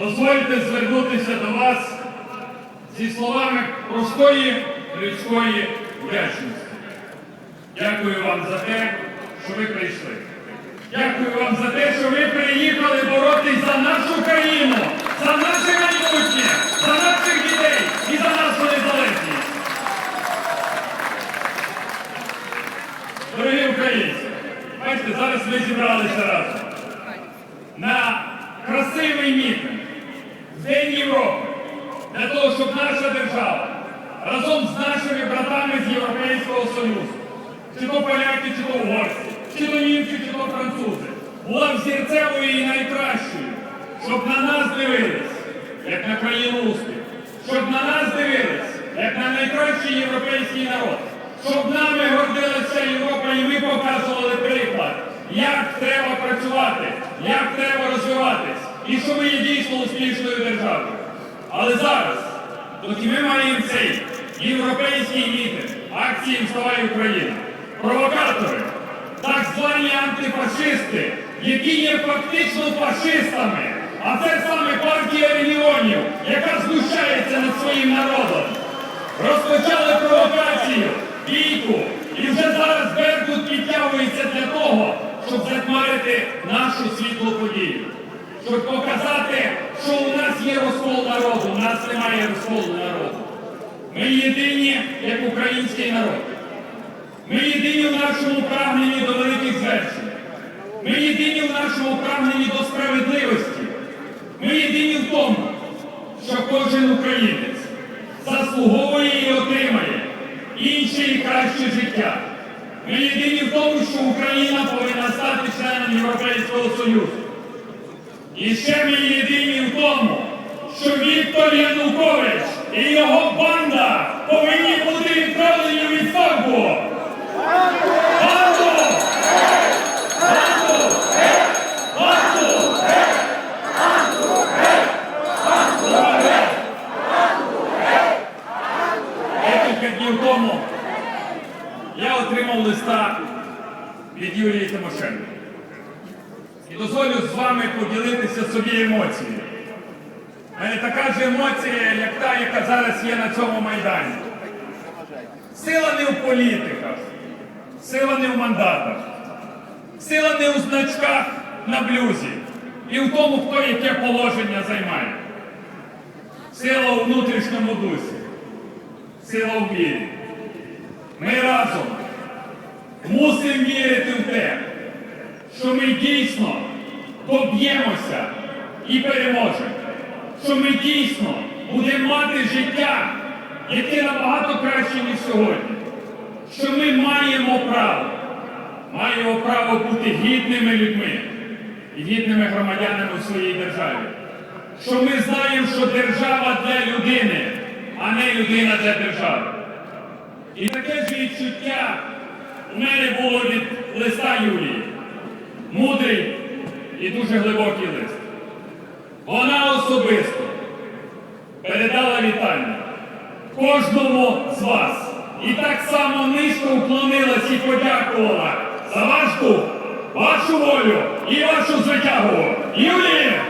дозвольте звернутися до вас зі словами простої людської вдячності. Дякую вам за те, що ви прийшли. Дякую вам за те, що ви приїхали боротись за нашу країну, за наше майбутнє, за наших дітей і за нашу незалежність. Дорогі українці, бачите, зараз ми зібралися разом на красивий мітинг в День Європи для того, щоб наша держава разом з нашими братами з Європейського Союзу, чи то поляки, чи то угорці, чи то німці, чи то французи, була взірцевою і найкращою, щоб на нас дивились, як на країну успіху, щоб на нас дивились, як на найкращий європейський народ, щоб нами гордилася Європа і ми показували приклад, як треба працювати, як треба розвиватись, і що ми є дійсно успішною державою. Але зараз, доки ми маємо цей європейський мітинг, акції «Вставай Україна», провокатори, так звані антифашисти, які є фактично фашистами, а це саме партія регіонів, яка знущається над своїм народом, розпочали провокацію, бійку, і вже зараз Беркут підтягується для того, щоб затьмарити нашу світлу подію щоб показати, що у нас є розкол народу, у нас немає розколу народу. Ми єдині як український народ. Ми єдині в нашому прагненні до великих звершень. Ми єдині в нашому прагненні до справедливості. Ми єдині в тому, що кожен українець заслуговує і отримає інше і краще життя. Ми єдині в тому, що Україна повинна стати членом Європейського Союзу. І ще ми єдині в тому, що Віктор Янукович і його банда повинні бути відправлені у відставку. Декілька днів тому я отримав листа від Юлії Тимошенко. І дозволю з вами поділитися собі емоцією. У мене така ж емоція, як та, яка зараз є на цьому майдані. Сила не в політиках, сила не в мандатах, сила не у значках на блюзі і в тому, хто яке положення займає. Сила у внутрішньому дусі, сила в вірі. Ми разом мусимо вірити в те, що ми дійсно доб'ємося і переможемо, що ми дійсно будемо мати життя, яке набагато краще, ніж сьогодні, що ми маємо право, маємо право бути гідними людьми і гідними громадянами у своїй державі. Що ми знаємо, що держава для людини, а не людина для держави. І таке ж відчуття у мене було від листа Юлії мудрий і дуже глибокий лист. Вона особисто передала вітання кожному з вас. І так само низько вклонилась і подякувала за ваш дух, вашу волю і вашу звитягу. Юлія!